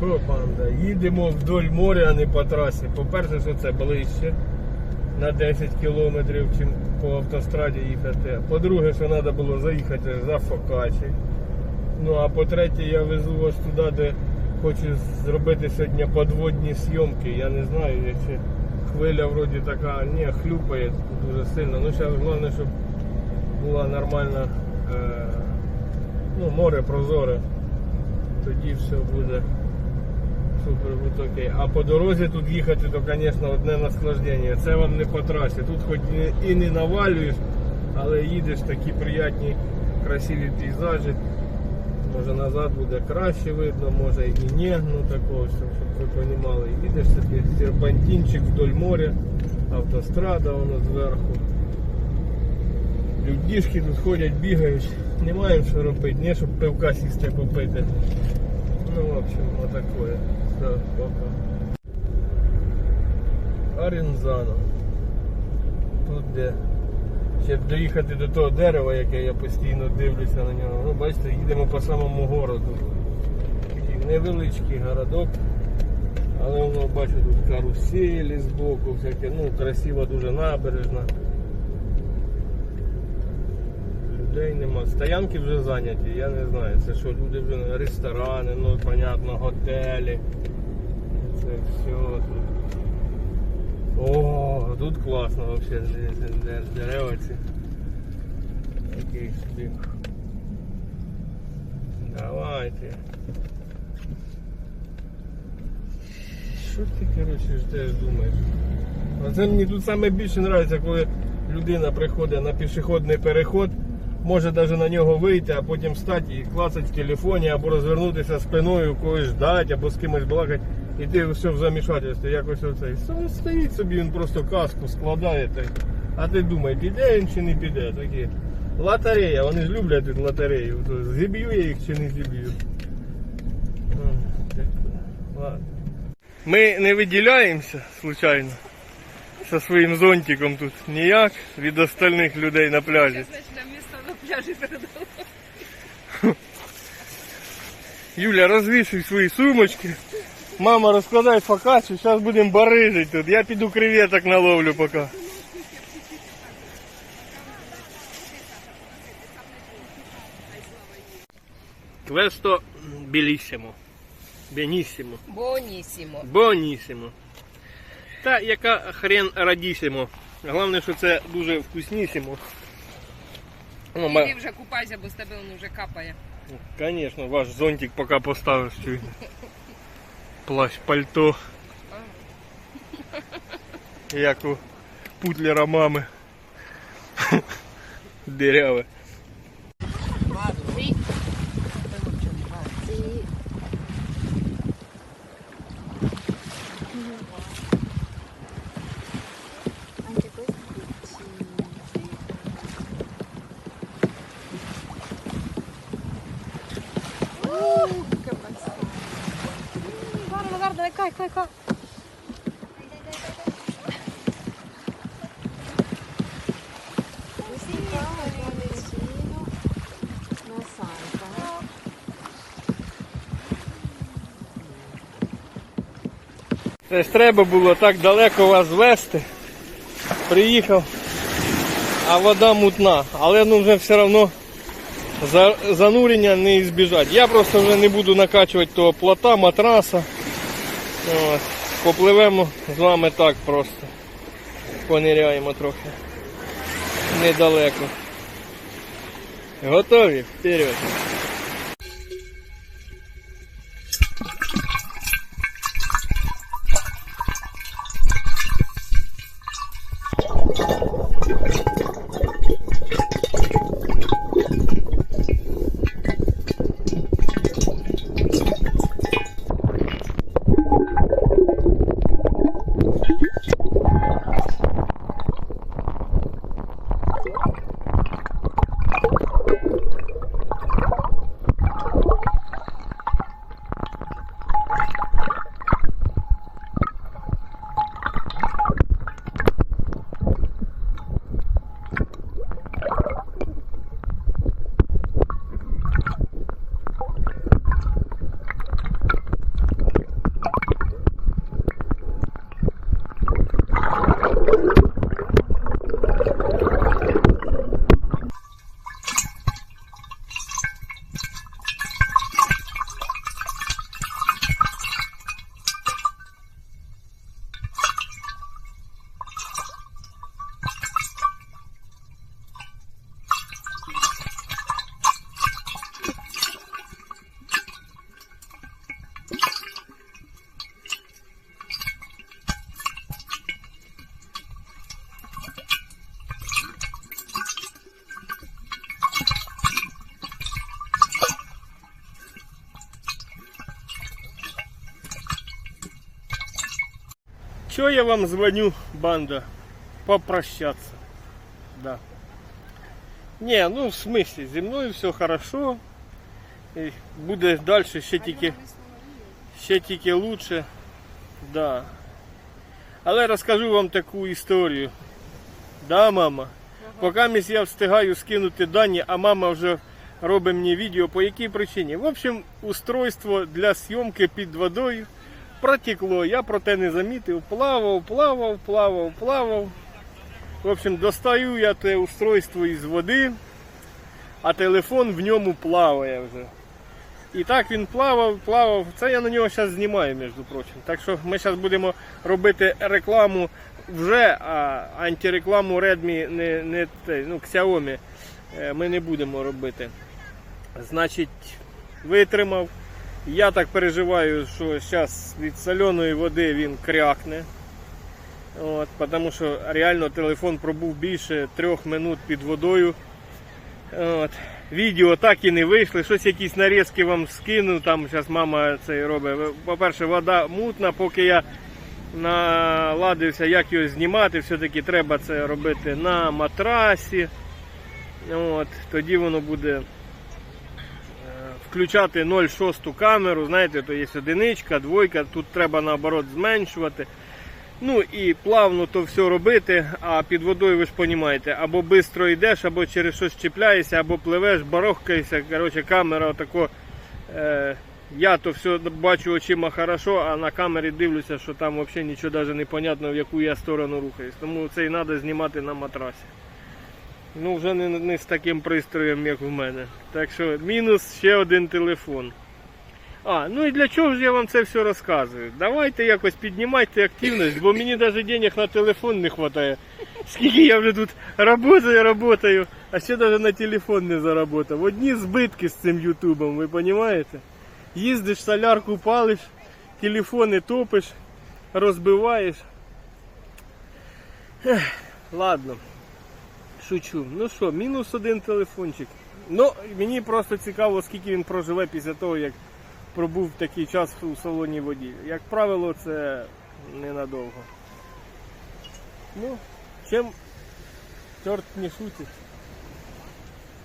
Що, панда? Їдемо вдоль моря, а не по трасі. По-перше, що це ближче на 10 кілометрів, чим по автостраді їхати. По-друге, що треба було заїхати за Фокачі. Ну а по-третє, я везу вас туди, де хочу зробити сьогодні подводні зйомки. Я не знаю, якщо хвиля вроді така, ні, хлюпає дуже сильно. Ну, зараз головне, щоб була нормальна, е, ну, море прозоре. Тоді все буде супер окей. А по дорозі тут їхати, то, звісно, одне наслаждення. Це вам не по трасі. Тут хоч і не навалюєш, але їдеш такі приятні, красиві пейзажі. Може назад буде краще видно, може і ні, ну такого, щоб, щоб ви розуміли. Їдеш собі серпантинчик вдоль моря, автострада воно зверху. Людішки тут ходять, бігають, не маємо що робити, не щоб пивка сісти попити. Ну, в общем, вот такое. Все, пока. Арензано. Тут де. Щоб доїхати до того дерева, яке я постійно дивлюся на нього. Ну, бачите, їдемо по самому городу. Такий невеличкий городок. Але воно бачу тут каруселі збоку, всяке, ну, красива дуже набережна. Людей нема. Стоянки вже зайняті, я не знаю. Це що, люди вже ресторани, ну понятно, готелі. Це все тут. О, тут класно де- дерева ці. Такий собі. Давайте. Що ти, коротше, ждеш, думаєш? Оце мені тут саме більше подобається, коли людина приходить на пішохідний переход, може навіть на нього вийти, а потім стати і клацати в телефоні, або розвернутися спиною, когось ждати, або з кимось балакати. І ти все в замішательстві, якось оцей. Сам Стоїть собі, він просто каску складає. Так. А ти думай, піде він чи не піде. Такі. Лотерея, вони ж люблять тут лотерею. Зіб'ю я їх чи не зіб'ю. Ми не виділяємося, случайно, зі своїм зонтиком тут ніяк від остальних людей на пляжі. Юля, розвішуй свої сумочки. Мама розкладай фокачу, зараз будемо барижити тут. Я піду креветок наловлю поки. Квесто білісімо. Бенісімо. Бонісімо. Бонісімо. Та яка хрен радісімо. Головне, що це дуже вкуснісімо. Ну, ма- Іди вже купайся, бо з тебе він вже капає. Конечно, ваш зонтик пока поставишь чуть. Плащ, пальто. Як у путлера мами. Дыряве. Vicino. Non salta. Це ж треба було так далеко вас вести. Приїхав, а вода мутна. Але ну вже все одно занурення не збіжать. Я просто вже не буду накачувати того плота, матраса. От. Попливемо з вами так просто. Пониряємо трохи. Недалеко. Готові? Вперед! Чого я вам дзвоню, банда? Попрощаться. Да. Не, ну в смысле, зі мною все хорошо. І буде далі ще тільки, ще тільки лучше. Да. Але розкажу вам таку історію. Да, мама? Поки я встигаю скинути дані, а мама вже робить мені відео, по якій причині. В общем, устройство для зйомки під водою протекло. Я про те не замітив. Плавав, плавав, плавав, плавав. В общем, достаю я те устройство із води, а телефон в ньому плаває вже. І так він плавав, плавав. Це я на нього зараз знімаю, між прочим. Так що ми зараз будемо робити рекламу вже, а антирекламу Redmi не, не ну, Xiaomi е, ми не будемо робити. Значить, витримав. Я так переживаю, що зараз від соляної води він крякне. От, тому що реально телефон пробув більше трьох минут під водою. От. Відео так і не вийшли. Щось якісь нарізки вам скину. Там зараз мама це робить. По-перше, вода мутна, поки я наладився, як його знімати, все-таки треба це робити на матрасі. От. Тоді воно буде включати 0,6 камеру. Знаєте, то є одиничка, двойка, тут треба наоборот зменшувати. Ну і плавно то все робити, а під водою ви ж розумієте, або швидко йдеш, або через щось чіпляєшся, або пливеш, барохкаєшся. Коротше, камера отако. Е, я то все бачу очима хорошо, а на камері дивлюся, що там взагалі нічого навіть не понятно, в яку я сторону рухаюсь. Тому це і треба знімати на матрасі. Ну, вже не, не з таким пристроєм, як в мене. Так що мінус ще один телефон. А, ну і для чого ж я вам це все розказую? Давайте якось піднімайте активність, бо мені навіть денег на телефон не вистачає. Скільки я вже тут працюю, працюю, а ще навіть на телефон не заработав. Одні збитки з цим ютубом, ви розумієте? Їздиш, солярку палиш, телефони топиш, розбиваєш. Ех, ладно, шучу. Ну що, мінус один телефончик. Ну, мені просто цікаво, скільки він проживе після того, як пробув такий час у салоні водій. Як правило, це ненадовго. Ну, чим чорт не шутить.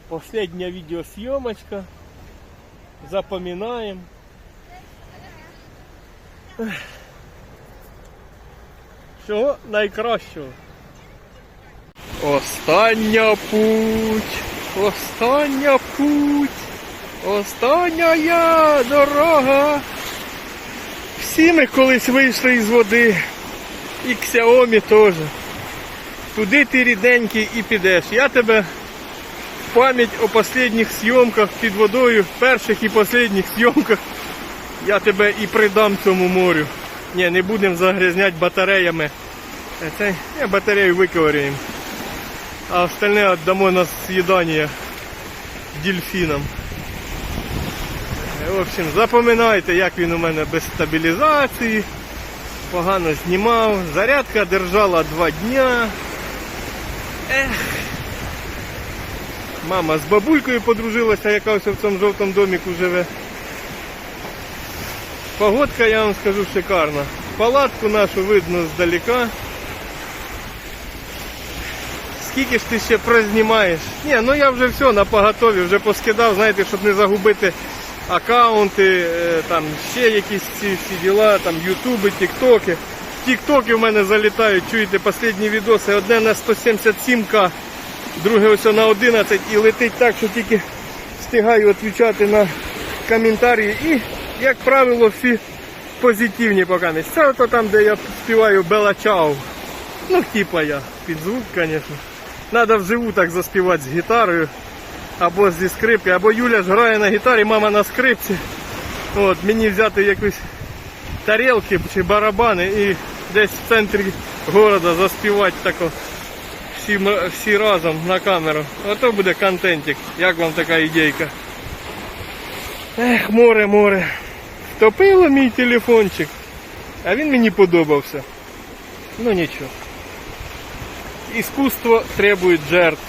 Последня відеосйомочка. Запоминаємо. Всього найкращого. Остання путь. Остання путь. Остання дорога. Всі ми колись вийшли із води. І Xiaomi теж. Туди ти ріденький і підеш. Я тебе в пам'ять о останніх зйомках під водою, перших і останніх зйомках, я тебе і придам цьому морю. Ні, не будемо загрязняти батареями. Е, Це я батарею виковиряємо. А остальне віддамо на з'їдання дельфінам. Е, В общем, запам'ятайте, як він у мене без стабілізації. Погано знімав. Зарядка держала два дня. Ех. Мама з бабулькою подружилася, яка ось в цьому жовтому доміку живе. Погодка, я вам скажу, шикарна. Палатку нашу видно здалека. Скільки ж ти ще прознімаєш? Ні, ну я вже все на поготові, вже поскидав, знаєте, щоб не загубити аккаунти, е, там ще якісь ці всі діла, там ютуби, тіктоки. Тіктоки в мене залітають, чуєте, останні відоси. Одне на 177к, друге ось на 11 і летить так, що тільки встигаю відповідати на коментарі. І, як правило, всі позитивні поки. Це ото там, де я співаю Бела Чау. Ну, типа я. Під звук, звісно. Надо вживу так заспівати з гітарою. Або зі скрипки, або Юля ж грає на гітарі, мама на скрипці. От, мені взяти якусь тарілки чи барабани і десь в центрі города заспівати тако всі, всі разом на камеру. Ото буде контентик. Як вам така ідейка? Ех, море, море. Втопило мій телефончик. А він мені подобався. Ну нічого. Искусство требует жертв.